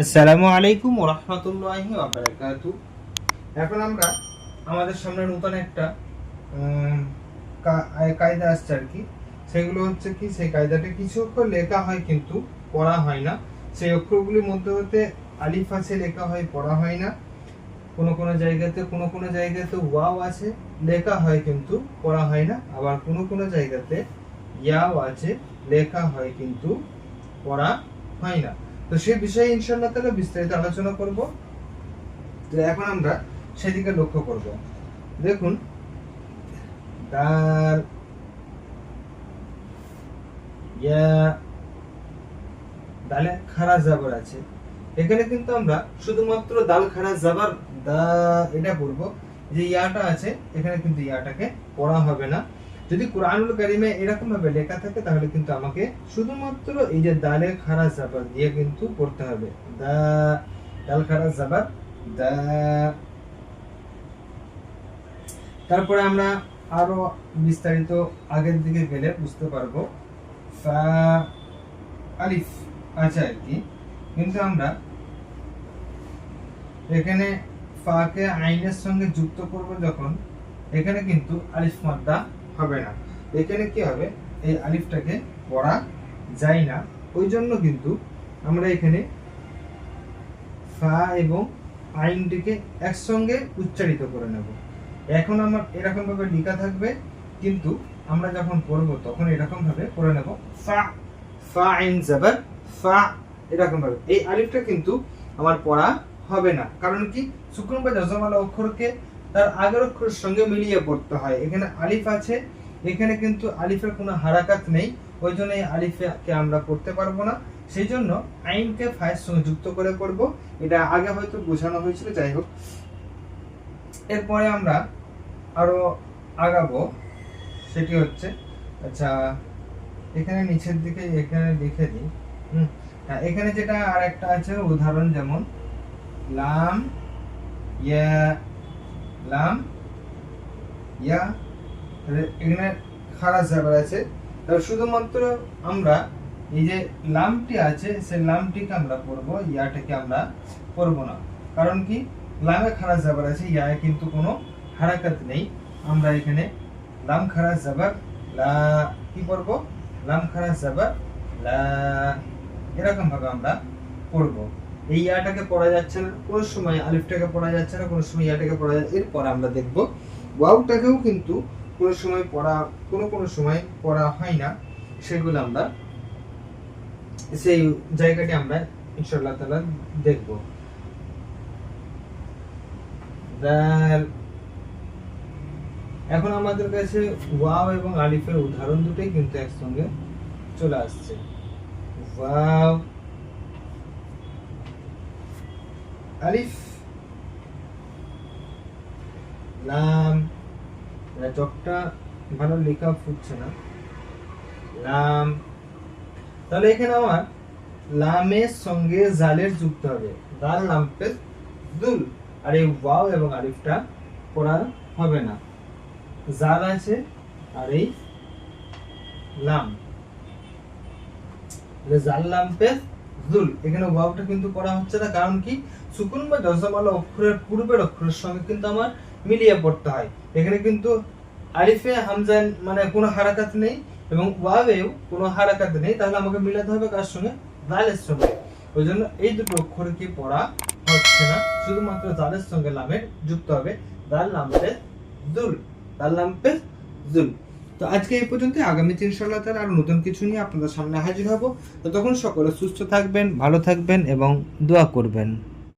আসসালামু আলাইকুম রহমতুল্লাহি বারাকাতু এখন আমরা আমাদের সামনে নতুন একটা কায়দা আসছে আর কি। সেগুলো হচ্ছে কি, সেই কায়দাটা কিছু অক্ষর লেখা হয় কিন্তু পড়া হয় না। সেই অক্ষরগুলির মধ্যে হতে আলিফ আছে, লেখা হয়, পড়া হয় না। কোনো কোনো জায়গাতে, কোনো কোনো জায়গাতে ওয়াও আছে, লেখা হয় কিন্তু পড়া হয় না। আবার কোনো কোনো জায়গাতে ইয়াও আছে, লেখা হয় কিন্তু পড়া হয় না। তো সেই বিষয়ে ইনশাআল্লাহ তাআলা বিস্তারিত আলোচনা করব। তো এখন আমরা সেদিকে লক্ষ্য করব। দেখুন দাল ইয়া, দালে খারা জাবার আছে। এখানে কিন্তু আমরা শুধুমাত্র দাল খারা জাবার, দা, এটা পড়ব যে ইয়াটা আছে, এখানে কিন্তু ইয়াটাকে পড়া হবে না। যদি কোরআনুল কারিমে এরকম ভাবে লেখা থাকে, তাহলে কিন্তু আমাকে শুধুমাত্র এই যে দালে খারা জাবার দিয়ে কিন্তু পড়তে হবে। দাল খারা জাবার তারপরে আমরা আরও বিস্তারিত আগের দিকে গেলে বুঝতে পারব। ফা, আলিফ আছে আর কি। কিন্তু আমরা এখানে ফাকে আইনের সঙ্গে যুক্ত করব যখন, এখানে কিন্তু আলিফ মাদ্দা হবে না। এখানে কি হবে? এই আলিফটাকে পড়া যায় না। ওই জন্য কিন্তু আমরা এখানে ফা এবং আইনটিকে একসঙ্গে উচ্চারিত করে নেব। এখন আমার এরকম ভাবে লেখা থাকবে, কিন্তু আমরা যখন পড়ব তখন এরকম ভাবে পড়ে নেব ফা। ফা আইন জাবার ফা এরকম ভাবে এই আলিফটা কিন্তু আমার পড়া হবে না। কারণ কি? সুকুন বা জজমালা অক্ষরকে তার আগের অক্ষরের সঙ্গে মিলিয়ে পড়তে হয়। এখানে আলিফ আছে, এখানে কিন্তু আলিফের কোনো হারাকাত নেই, ওই জন্য এই আলিফকে আমরা পড়তে পারব না। সেই জন্য আইনকে ফায়ের সঙ্গে যুক্ত করে পড়ব। এটা আগে হয়তো বোঝানো হয়েছিল, যাই হোক। এরপরে আমরা আরও আগাবো। সেটি হচ্ছে আচ্ছা এখানে নিচের দিকে এখানে লিখে দিই। হ্যাঁ এখানে যেটা আর একটা আছে, উদাহরণ যেমন, লাম ইয়া লাম, ইয়া এখানে খারাপ জাবার আছে। তাহলে শুধুমাত্র আমরা এই যে লামটি আছে, সেই লামটিকে আমরা পড়ব, ইয়াটাকে আমরা পড়ব না। কারণ কি? লামে খারাপ জাবার আছে, ইয়ায় কিন্তু কোনো হারাকাত নেই। আমরা এখানে লাম খারাপ জাবার লা, কি পড়ব? লাম খারাপ জাবার লা এরকম ভাবে আমরা পড়ব। এই ইয়াটাকে পড়া যাচ্ছে না, কোনো সময় আলিফটাকে পড়া যাচ্ছে না, কোনো সময় ইয়াটাকে পড়া যাচ্ছে এরপর আমরা দেখব ওয়াওটাকেও কিন্তু কোনো সময় পড়া, কোনো কোনো সময় পড়া হয় না। সেগুলো আমরা, সেই জায়গাটি আমরা ইনশাআল্লাহ তাআলা দেখব। এখন আমাদের কাছে ওয়াও এবং আলিফের উদাহরণ দুটোই কিন্তু একসঙ্গে চলে আসছে। ওয়াও আলিফ লাম চকটা ভালো লেখা ফুটছে না। লাম তাহলে এখানে আমার লামের সঙ্গে জালের যুক্ত হবে। দাল লাম পেশ দুল। আর এই ওয়াও এবং আলিফটা পড়া হবে না। জাল আছে আর এই লাম। জাল লাম জুল, এখানে ওয়াওটা কিন্তু করা হচ্ছে না, কারণ কি? সুকুন বা অক্ষরের পূর্বের অক্ষরের সঙ্গে কিন্তু আমার মিলিয়ে পড়তে হয়। এখানে কিন্তু আলিফে হামজা মানে কোনো হারাকাত নেই এবং ওয়াবেও কোনো হারাকাত নেই, তাহলে আমাকে মিলাতে হবে কার সঙ্গে? জালের সঙ্গে। ওই জন্য এই দুটো অক্ষরকে পড়া হচ্ছে না, শুধুমাত্র জালের সঙ্গে লামের যুক্ত হবে। দাল লামপে দুল দাল লামপে দুল তো আজকে এই পর্যন্ত, আগামী তিন সালাতে আরও নতুন কিছু নিয়ে আপনাদের সামনে হাজির হব। তো তখন সকলে সুস্থ থাকবেন, ভালো থাকবেন এবং দোয়া করবেন।